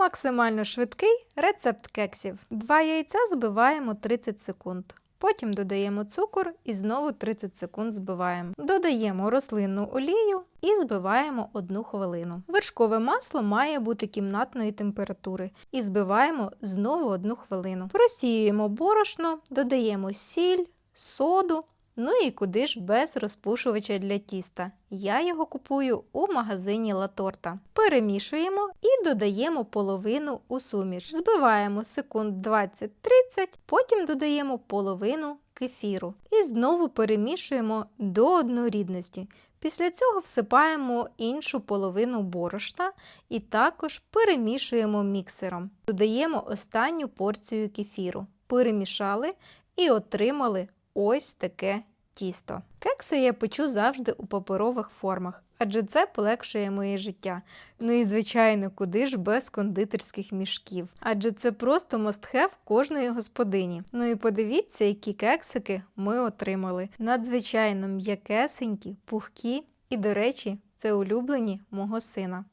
Максимально швидкий рецепт кексів. Два яйця збиваємо 30 секунд. Потім додаємо цукор і знову 30 секунд збиваємо. Додаємо рослинну олію і збиваємо 1 хвилину. Вершкове масло має бути кімнатної температури і збиваємо знову 1 хвилину. Просіюємо борошно, додаємо сіль, соду. Ну і куди ж без розпушувача для тіста. Я його купую у магазині Латорта. Перемішуємо і додаємо половину у суміш. Збиваємо секунд 20-30, потім додаємо половину кефіру і знову перемішуємо до однорідності. Після цього всипаємо іншу половину борошна і також перемішуємо міксером. Додаємо останню порцію кефіру. Перемішали і отримали ось таке тісто. Кекси я печу завжди у паперових формах, адже це полегшує моє життя. Ну і звичайно, куди ж без кондитерських мішків, адже це просто must-have кожної господині. Ну і подивіться, які кексики ми отримали. Надзвичайно м'якесенькі, пухкі і, до речі, це улюблені мого сина.